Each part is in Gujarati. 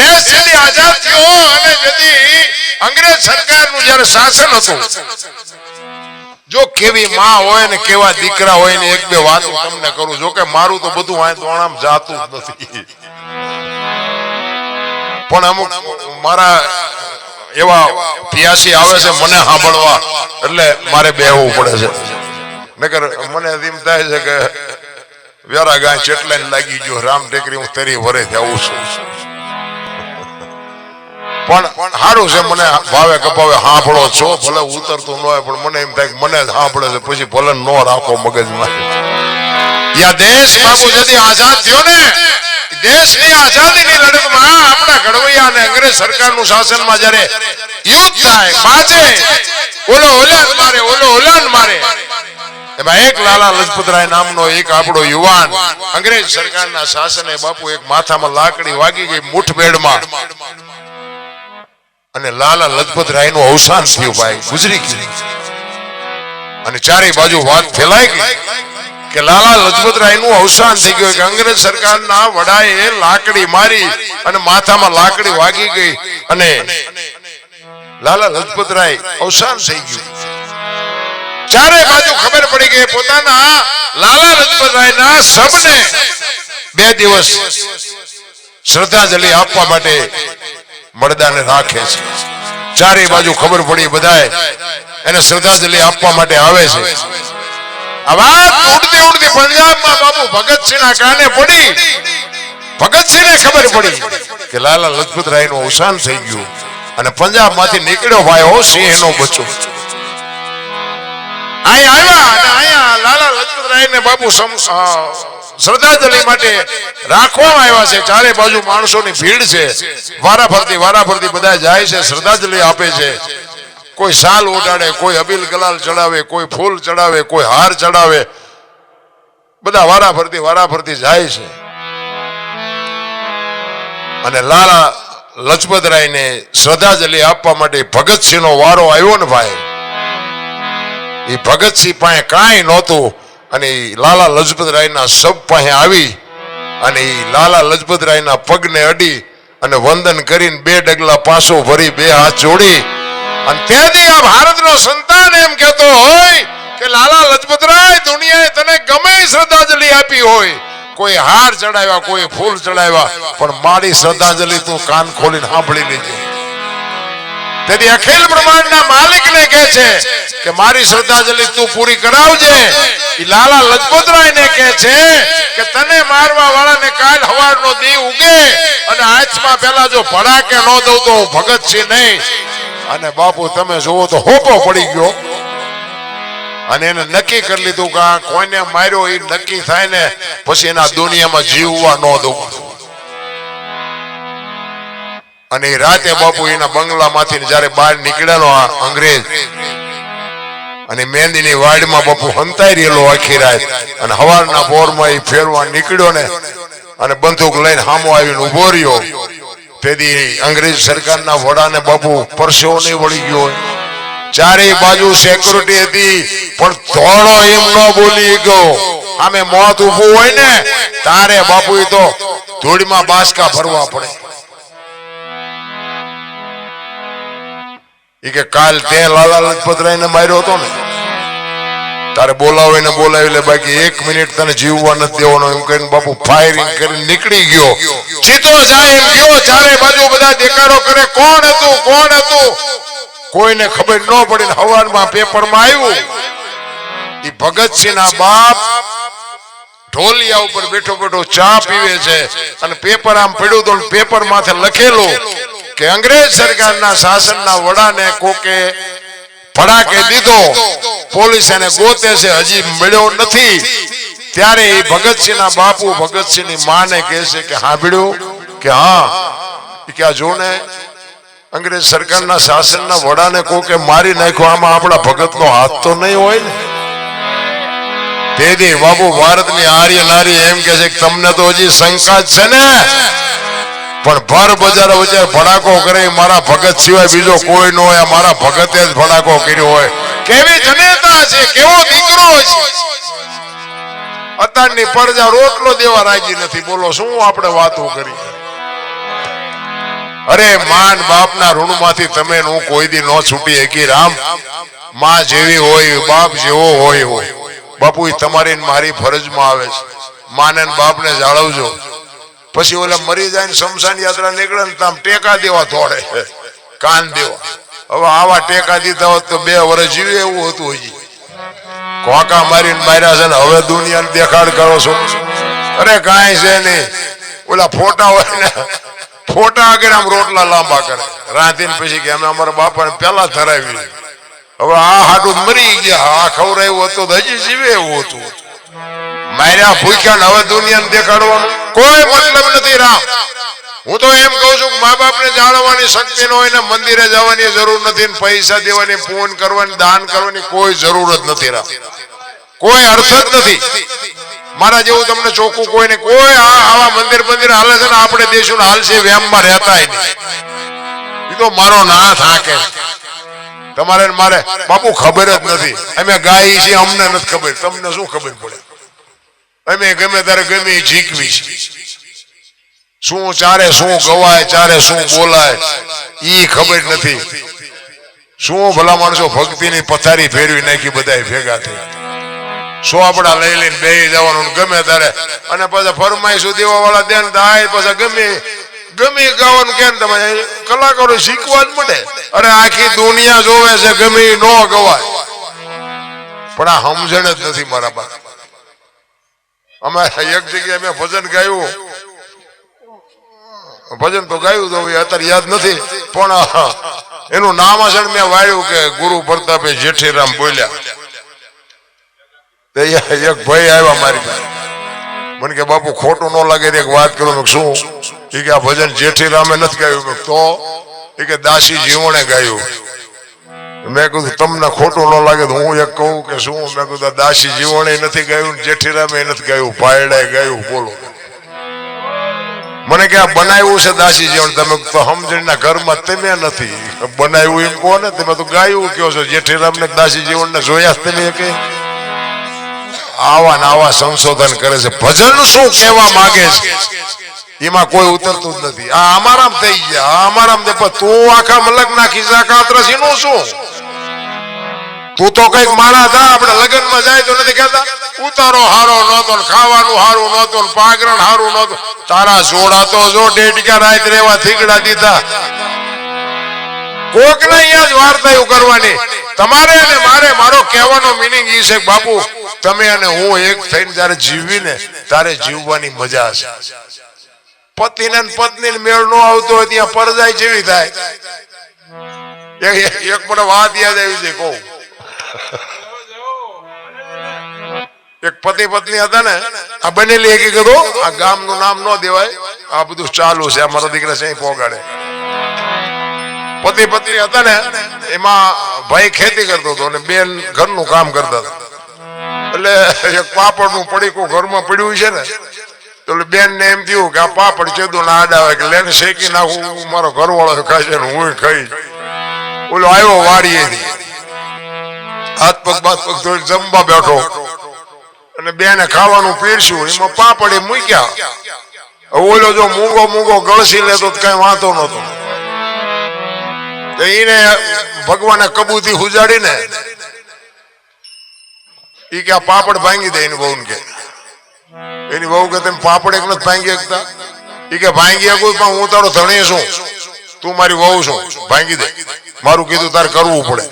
દેશ જેથી આઝાદ થયો અને જેથી અંગ્રેજ સરકારનું જ્યારે શાસન હતું, જો કેવી માં હોય ને કેવા દીકરા હોય ને એક બે વાત તમને કરું, જો કે મારું તો બધું આ દોણામ જાતું નથી. પણ અમુક મારા એવા પિયાસી આવે છે મને સાંભળવા, એટલે મારે બેહવું પડે છે. નકર મને એમ થાય છે કે વ્યારા ગાય ચેટલાઈને લાગી ગયો, રામ ટેકરી, હું તેરી વરે આવું છું. પણ સારું છે, મને ભાવે કપાવે સાંભળો છો. ભલે ઉતરતું ન હોય, પણ મને એમ થાય મને જ છે. પછી ભલે નો રાખો મગજમાં. યા દેશ બાબુ જદી આઝાદ થયો ને? દેશની આઝાદીની લડતમાં આપણા ઘડવૈયા અને અંગ્રેજ સરકારનું શાસનમાં જ્યારે યુદ્ધ થાય બાજે ઓલો ઓલાન મારે, ઓલો ઓલાન મારે. એમાં એક લાલા લજપતરાય નામનો એક આપણો યુવાન અંગ્રેજ સરકારના શાસને બાપુ એક માથામાં લાકડી વાગી ગઈ મુઠભેડમાં. અને લાલા લજપત રાયનું અવસાન થયું ભાઈ, ગુજરી ગયું. અને ચારે બાજુ વાત ફેલાઈ ગઈ કે લાલા લજપત રાયનું અવસાન થઈ ગયું કે અંગ્રેજ સરકારના વડાએ લાકડી મારી અને માથામાં લાકડી વાગી ગઈ અને લાલા લજપત રાય અવસાન થઈ ગયું. ચારે બાજુ ખબર પડી ગઈ પોતાના લાલા લજપત રાયના સબને બે દિવસ શ્રદ્ધાંજલિ આપવા માટે મળદાને રાખે છે. ચારે બાજુ ખબર પડી બધાએ એને શ્રદ્ધાંજલિ આપવા માટે આવે છે. ઉડતી ઉડતી પંજાબમાં બાબુ ભગતસિંહના કાને પડી. ભગતસિંહને ખબર પડી કે લાલા લજપત રાયનું અવસાન થઈ ગયું અને પંજાબમાંથી નીકળ્યો ભાઈ હો સિંહ નો બચો અહીંયા આવ્યા અને અહીંયા લાલા લજપત રાયને સમ- શ્રદ્ધાંજલિ માટે રાખવામાં આવ્યા છે. ચારે બાજુ માણસોની ભીડ છે. વારા ફરતી વારા બધા જાય છે, શ્રદ્ધાંજલિ આપે છે. કોઈ શાલ ઉડાડે કોઈ અબીલ ગલાલ ચડાવે, કોઈ ફૂલ ચડાવે, કોઈ હાર ચડાવે. બધા વારા ફરતી વારા જાય છે. અને લાલા લજપતરાયને શ્રદ્ધાંજલિ આપવા માટે ભગતસિંહનો વારો આવ્યો ને ભાઈ. એ ભગતસિંહ પાસે કાંઈ નહોતું. અને લાલા લજપતરાયના સબ પાસે આવી અને એ લાલા લજપતરાયના પગને અડી અને વંદન કરીને બે ડગલા પાછો ભરી બે હાથ જોડી. અને ત્યાંથી આ ભારતનો સંતાન એમ કહેતો હોય કે, લાલા લજપતરાય દુનિયાએ તને ગમે શ્રદ્ધાંજલિ આપી હોય. કોઈ હાર ચડાવ્યા, કોઈ ફૂલ ચડાવ્યા, પણ મારી શ્રદ્ધાંજલિ તું કાન ખોલીને સાંભળી લેજે. તેથી અખિલ બ્રહ્માંડના માલિકને કહે છે કે મારી શ્રદ્ધાંજલિ તું પૂરી કરાવજે. એ લાલા લજપતરાયને કહે છે કે તને મારવા વાળાને કાલ હવારનો દી ઉગે અને આજમાં પેલા જો ભડાકે ન દઉં તો હું ભગતસિંહ નહીં. અને બાપુ તમે જુઓ તો હોપો પડી ગયો. અને એને નક્કી કરી લીધું કે કોઈને માર્યો એ નક્કી થાય ને પછી એના દુનિયામાં જીવવા ન દઉં. અને રાતે બાપુ એના બંગલામાંથી જ્યારે બહાર નીકળેલો આ અંગ્રેજ, અને મહેંદીની વાડમાં બાપુ હંતાઈ રહેલો આખી રાત, અને હવારના પોરમાં એ ફેરવા નીકળ્યો ને, અને બંદૂક લઈને હામો આવીને ઊભો રહ્યો. તેથી અંગ્રેજ સરકારના વડાને બાપુ પરસેવો નહીં વળી ગયો ચારે બાજુ સિક્યુરિટી હતી, પણ ધોળો એમ ન બોલી ગયો. આમે મોત ઉભું હોય ને, તારે બાપુ તો ધૂળમાં બાસકા ભરવા પડે. કે કાલ તે લાલા લજપતરાયને માર્યો હતો ને. તારે બોલાવે ને બોલાવી લે, બાકી એક મિનિટ તને જીવવા નથી દેવાનો. એમ કરીને બાપુ ફાયરિંગ કરીને નીકળી ગયો. સીધો જાય એમ ગયો. ચારે બાજુ બધા દેખાડો કરે, કોણ હતું કોણ હતું? કોઈને ખબર ન પડી હવારમાં પેપરમાં આવ્યું. ભગતસિંહ ભગતસિંહના બાપ ઢોલિયા ઉપર બેઠો બેઠો ચા પીવે છે અને પેપર આમ પડ્યું તો પેપર માથે લખેલું. કે અંગ્રેજ સરકારના શાસનના વડાને કોકે ફડાકે દીધો, પોલીસ એને ગોતે છે, હજી મળ્યો નથી. ત્યારે એ ભગતસિંહના બાપુ ભગતસિંહની માને કહે છે કે સાંભળ્યું કે હા કે આ જો ને અંગ્રેજ સરકારના શાસનના વડાને કોકે મારી નાખ્યો, આમાં આપણા ભગતનો હાથ તો નહીં હોય ને? તેથી બાબુ ભારતની આર્ય નારી એમ કે છે કે તમને તો હજી શંકા જ છે ને? પણ ભર બજાર વચ્ચે ભડાકો કરે, મારા ભગત સિવાય બીજો કોઈ ન હોય. મારા ભગતે જ ભડાકો કર્યો હોય. કેવી જનેતા છે, કેવો દીકરો છે. અત્યારની પરજા રોટલો દેવા રાજી નથી. બોલો, શું આપણે વાતો કરી? અરે, માન બાપના ઋણમાંથી તમે હું કોઈ દી ન છૂટી શકી. રામ, માં જેવી હોય, બાપ જેવો હોય હોય બાપુ તમારી મારી ફરજમાં આવે છે. માને બાપને જાળવજો. પછી ઓલા મરી જાય ને શમશાન યાત્રા નીકળે ને તામ ટેકા દેવા થોડે કાન દેવા. હવે આવા ટેકા દીધા હોત તો બે વર્ષ જીવે એવું હતું હજી. કોકા મારીને માર્યા છે ને હવે દુનિયાને દેખાડ કરો છો. અરે કાંઈ છે નહીં. ઓલા ફોટા હોય ને, ફોટા આગળ આમ રોટલા લાંબા કરે. રાંધીને પછી કે અમે અમારા બાપાને પેલા ધરાવી હવે આ હાટું મરી ગયા. આ ખવડાયું હતું હજી જીવે એવું હતું. માર્યા ભૂખ્યા ને હવે દુનિયાને દેખાડવાનું. કોઈ મતલબ નથી રામ. હું તો એમ કહું છું મા બાપને જાળવવાની શક્તિ ન હોય ને મંદિરે જવાની જરૂર નથી ને પૈસા દેવાની પૂન કરવાની, દાન કરવાની કોઈ જરૂર જ નથી રામ. કોઈ અર્થ જ નથી. મારા જેવું તમને ચોખ્ખું કોઈ ને કોઈ આવા મંદિર મંદિર હાલે છે ને આપણે દેશું હાલશે વ્યામમાં રહેતા નહીં. એ તો મારો નાથ હાકે તમારે ને મારે, બાપુ ખબર જ નથી. અમે ગાઈ છીએ, અમને નથી ખબર. તમને શું ખબર પડે? અમે ગમે ત્યારે ગમે જીકવી શું ચારે શું ગવાય, ચારે શું બોલાય, ઈ ખબર નથી. શું ભલા માણસો ભક્તિની પથારી ફેરવી નાખી બધા ભેગા થયા. શું આપડા લઈ લઈને બે જવાનું ગમે ત્યારે. અને પાછા ફરમાઈશું દેવા વાળા દે ને પછી ગમે ગમે ગાવાનું કેમ તમે કલાકારો શીખવા જ મળે. અરે આખી દુનિયા જોવે છે, ગમે ન ગવાય. પણ આ સમજણ જ નથી મારા બા અમે એક જગ્યાએ મેં ભજન ગાયું. ભજન તો ગાયું તો અત્યારે યાદ નથી, પણ એનું નામ હશે મેં વાળ્યું કે ગુરુ પ્રતાપે જેઠીરામ બોલ્યા. એક ભાઈ આવ્યા મારી પાસે. મને કે, બાપુ, ખોટું ન લાગે એક વાત કરું. શું? એ કે, આ ભજન જેઠીરામે નથી ગાયું. તો? એ કે, દાસી જીવણે ગાયું. મેં કીધું, તમને ખોટું ન લાગે તો હું એક કહું કે શું? મેં કીધું દાસી જીવણે નથી ગાયું જેઠીરામે નથી ગાયું ભાયડાએ ગાયું, બોલો. મને કે, આ બનાવ્યું છે દાસી જીવણ? તમે તો સમજણના ઘરમાં તમે નથી. બનાવ્યું એમ કહો ને તમે તો ગાયું કયો છો જેઠીરામ ને દાસી જીવન ને જોયા તમે કે આવા ને આવા સંશોધન કરે છે. ભજન શું કહેવા માંગે છે? એમાં કોઈ ઉતરતું જ નથી. આ અમારામ થઈ ગયા, આ અમારામ તું આખા મલક નાખી ખિસ્સા કાતરસી નું શું? તું તો કંઈક માણા થા, આપણે લગ્નમાં જાય તો નથી કહેતા. ઉતારો હારો નહોતો ખાવાનું હારું નહોતું ને પાગરણ હારું નહોતું. તારા જોડા તો જો ડેડિકા રાત રેવા થીગડા દીધા. કોક ને અહીંયા જ વાર્તાઓ કરવાની. તમારે અને મારે, મારો કહેવાનો મિનિંગ એ છે બાપુ, તમે અને હું એક થઈને જયારે જીવીને તારે જીવવાની મજા છે. પતિને ને પત્ની મેળ નો આવતો હોય ત્યાં પરજાય જેવી થાય. એક મને વાત યાદ આવી છે, કહું. એક પતિ પત્ની હતા ને, આ બનેલી એક કીધું આ ગામનું નામ ન દેવાય. આ બધું ચાલુ છે. અમારા દીકરા છે પોગાડે. પતિ પત્ની હતા ને, એમાં ભાઈ ખેતી કરતો હતો અને બેન ઘરનું કામ કરતા હતા. એટલે એક પાપડનું પડીકું ઘરમાં પડ્યું છે ને, તો બેન ને એમ થયું કે આ પાપડ ચેદું ના આડાવે, કે લેને શેકી નાખું મારો ઘરવાળો છે ને હું ખાઈ ઓલો આવ્યો વાડીએથી. હાથ પગ બાથ પગ ધોઈ જમવા બેઠો. અને બેને ખાવાનું પીરશું એમાં પાપડે મૂક્યા. ઓલો જો મૂંગો મૂંગો ગળસી લેતો કઈ વાંધો નતો એને ભગવાને કબૂતી હુજાડીને ઈ કે પાપડ ભાંગી દે એની બહુ કે. એની બહુ કે તમે પાપડ એક નથી ભાંગી શકતા? ઈ કે ભાંગી શકું પણ હું તારો ધણી છું. તું મારી વહુ છું. ભાંગી દે. મારું કીધું તારે કરવું પડે.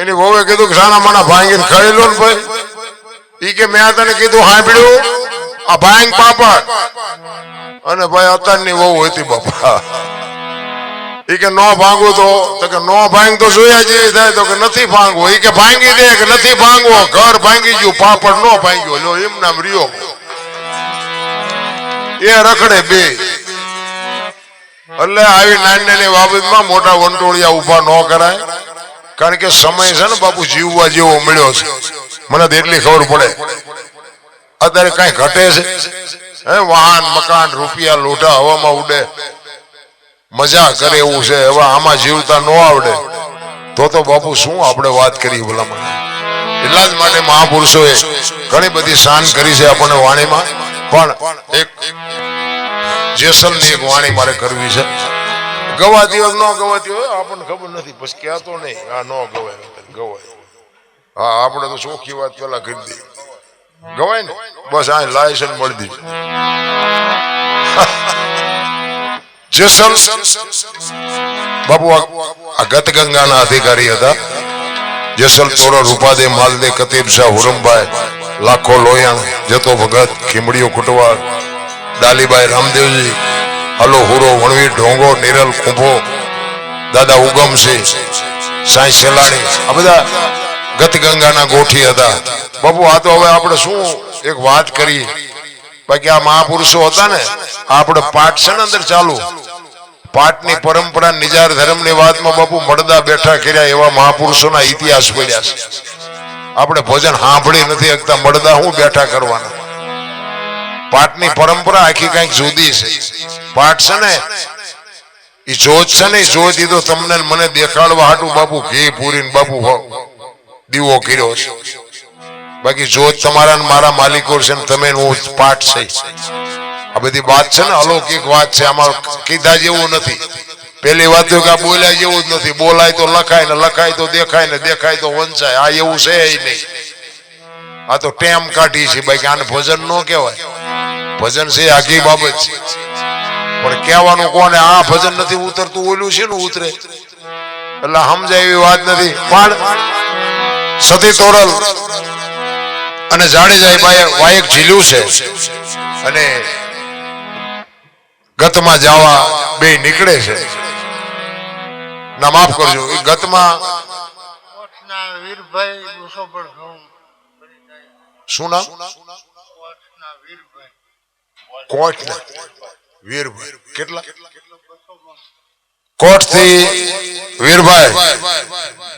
એની વહુએ કીધું કે સાના માના ભાંગીને ખાઈ ને ભાઈ. ઈ કે મેં તને કીધું સાંભળ્યું આ ભાંગ પાપડ. અને ભાઈ અત્યારની વહુ હતી બાપા. ઈ કે નો ભાંગવું તો કે નો ભાંગ તો જોયા જે થાય, તો કે નથી ભાંગવું. ઈ કે ભાંગી દે કે નથી ભાંગવો. ઘર ભાંગી ગયું, પાપડ નો ભાંગ્યો. લો એમ નામ રહ્યો. એ રખડે બે. એટલે આવી નાની નાની બાબતમાં મોટા વંટોળિયા ઊભા ન કરાય. કારણ કે સમય છે ને બાપુ, જીવવા જેવો મળ્યો છે. મને તો એટલી ખબર પડે. અત્યારે કઈ ઘટે છે? હે, વાહન, મકાન, રૂપિયા, લોઢા, હવામાં ઉડે. મજા કરે એવું છે. હવે આમાં જીવતા ન આવડે. તો તો બાપુ, શું આપણે વાત કરી ભલામણ? એટલા જ માટે મહાપુરુષોએ ઘણી બધી શાન કરી છે આપણને વાણીમાં. પણ એક જેસલની એક વાણી મારે કરવી છે. ગવાતી હોય ન ગવાતી હોય આપણને ખબર નથી, પછી કહેતો નહીં, આ ન ગવાય ગવાય. હા, આપણે તો ચોખ્ખી વાત પેલા કરી દઈએ. ગવાય ને? બસ આ લાયસન્સ મળી દીધું. જેસલ બાપુ, આ ગતગંગાના ગત ગંગાના અધિકારી હતા. જેસલ તોરણ રૂપાદે, માલદે, કતીબ શાહ, હુરમભાઈ, લાખો લોયાણ જતો ભગત, ખીમડીઓ કુટવાળ ડાલીબાઈ રામદેવજી હલો હુરો, વણવી, ઢોંગો, નિરલ, કુંભો. દાદા ઉગમસિંહ સાંઈ સેલાણી. આ બધા ગત ગંગાના ગોઠી હતા. બાપુ, આ તો હવે આપણે શું એક વાત કરી? બાકી આ મહાપુરુષો હતા ને આપણે પાઠ છે ને અંદર ચાલુ? પાઠની પરંપરા, નિજાર ધર્મની વાતમાં બાપુ મળદા બેઠા કર્યા એવા મહાપુરુષોના ઇતિહાસ પડ્યા છે. આપણે ભજન સાંભળી નથી શકતા, મળદા હું બેઠા કરવાના? પાઠની પરંપરા આખી કંઈક જુદી છે. પાઠ છે ને એ જોત છે ને જોત તો તમને મને દેખાડવા હાટું બાપુ ઘી પૂરીને બાપુ દીવો કર્યો છે. બાકી જોત તમારા મારા માલિકો છે ને તમે હું પાઠ છે. આ બધી વાત છે ને અલૌકિક વાત છે આમાં કીધા જેવું નથી. પેલી વાત કે આ બોલ્યા જેવું જ નથી. બોલાય તો લખાય ને લખાય તો દેખાય ને દેખાય તો વંચાય. આ એવું છે નહીં. આ તો ટેમ કાઢી છે બાકી આને ભોજન ન કહેવાય. ભજન છે આખી બાબત છે. પણ કહેવાનું કોને આ ભજન નથી ઉતરતું ઓલું છે ને ઉતરે? એટલે સમજાય એવી વાત નથી. પણ સતી તોરલ અને જાડેજા બાએ વાયક ઝીલ્યું છે. અને ગતમાં જવા બે નીકળે છે. ના માફ કરજો એ ગતમાં શું નામ? કોટના વીરભાઈ. કોટ વીરભાઈ કેટલા? કોટથી વીરભાઈ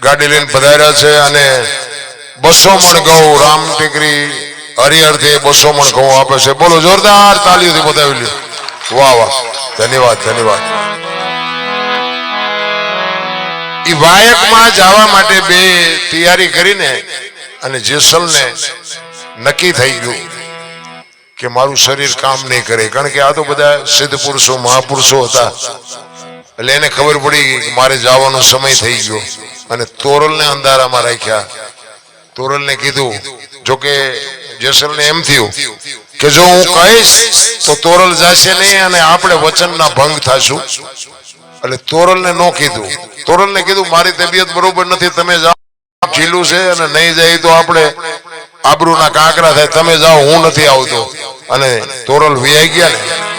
ગાડી લઈને પધાર્યા છે અને બસો મણ ઘઉં રામ ટેકરી હરિહરથી બસો મણ ઘઉં આપે છે. બોલો, જોરદાર તાલીઓથી બતાવી લ્યો. વાહ વાહ. ધન્યવાદ ધન્યવાદ. ઈ વાયકમાં જવા માટે બે તૈયારી કરીને અને જેસલને નક્કી થઈ ગયું. કે મારું શરીર કામ નહીં કરે. કારણ કે આ તો બધા સિદ્ધ પુરુષો, મહાપુરુષો હતા. એટલે એને ખબર પડી કે મારે જવાનો સમય થઈ ગયો. અને તોરલને અંધારામાં રાખ્યા. તોરલને કીધું જોકે જેસલને એમ થયું કે જો હું કહીશ, તો તોરલ જશે નહીં અને આપણે વચનના ભંગ થાશું. એટલે તોરલને નો કીધું. તોરલને કીધું, મારી તબિયત બરોબર નથી, તમે જાઓ, ઢીલું છે અને નહીં જાય તો આપણે આબરૂના કાંકરા થાય તમે જાઓ હું નથી આવતો. અને તોરલ વિયાઈ ગયા ને.